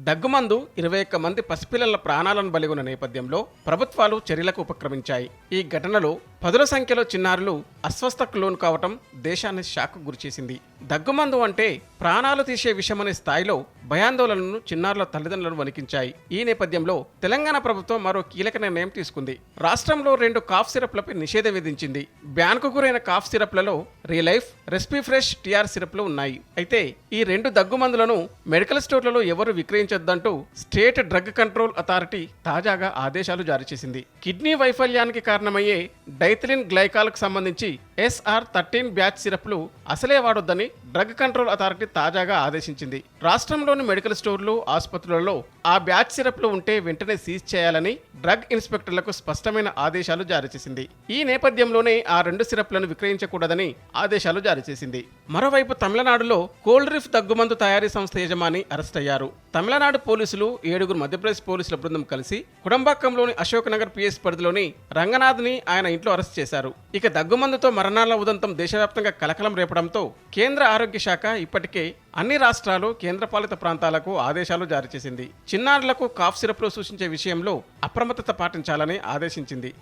దగ్గుమందు ఇరవై ఒక్క మంది పసిపిల్లల ప్రాణాలను బలిగొన్న నేపథ్యంలో ప్రభుత్వాలు చర్యలకు ఉపక్రమించాయి. ఈ ఘటనలో పదుల సంఖ్యలో చిన్నారులు అస్వస్థకు లోను కావటం దేశాన్ని షాక్ గురిచేసింది దగ్గుమందు అంటే ప్రాణాలు తీసే విషయమనే స్థాయిలో భయాందోళనను చిన్నారుల తల్లిదండ్రులను వణికించాయి. ఈ నేపథ్యంలో తెలంగాణ ప్రభుత్వం మరో కీలక నిర్ణయం తీసుకుంది. రాష్ట్రంలో రెండు కాఫ్ సిరప్లపై నిషేధం విధించింది. బ్యాన్కు గురైన కాఫ్ సిరప్లలో రీలైఫ్ రెస్పీ ఫ్రెష్ టీఆర్ సిరప్లు ఉన్నాయి. అయితే ఈ రెండు దగ్గు మందులను మెడికల్ స్టోర్లలో ఎవరు విక్రయించొద్దంటూ స్టేట్ డ్రగ్ కంట్రోల్ అథారిటీ తాజాగా ఆదేశాలు జారీ చేసింది. కిడ్నీ వైఫల్యానికి కారణమయ్యే డైథిలిన్ గ్లైకాల్కు సంబంధించి ఎస్ఆర్ థర్టీన్ బ్యాచ్ సిరప్లు అసలే వాడొద్దని డ్రగ్ కంట్రోల్ అథారిటీ తాజాగా ఆదేశించింది. రాష్ట్రంలోని మెడికల్ స్టోర్లు ఆసుపత్రులలో ఆ బ్యాచ్ సిరప్లు ఉంటే వెంటనే సీజ్ చేయాలని డ్రగ్ ఇన్స్పెక్టర్లకు స్పష్టమైన ఆదేశాలు జారీ చేసింది. ఈ నేపథ్యంలోనే ఆ రెండు సిరప్లను విక్రయించకూడదని ఆదేశాలు జారీ చేసింది. మరోవైపు తమిళనాడులో కోల్డ్ రిఫ్ దగ్గుమందు తయారీ సంస్థ యజమాని అరెస్ట్ అయ్యారు. తమిళనాడు పోలీసులు ఏడుగురు మధ్యప్రదేశ్ పోలీసుల బృందం కలిసి కుడంబాక్కంలోని అశోక్ నగర్ పిఎస్ పరిధిలోని రంగనాథ్ని ఆయన ఇంట్లో అరెస్ట్ చేశారు. ఇక దగ్గుమందుతో మరణాల ఉదంతం దేశవ్యాప్తంగా కలకలం రేపడంతో కేంద్ర ఆరోగ్య శాఖ ఇప్పటికే అన్ని రాష్ట్రాలు కేంద్రపాలిత ప్రాంతాలకు ఆదేశాలు జారీ చేసింది. చిన్నారులకు కాఫ్ సిరప్లు సూచించే విషయంలో అప్రమత్తత పాటించాలని ఆదేశించింది.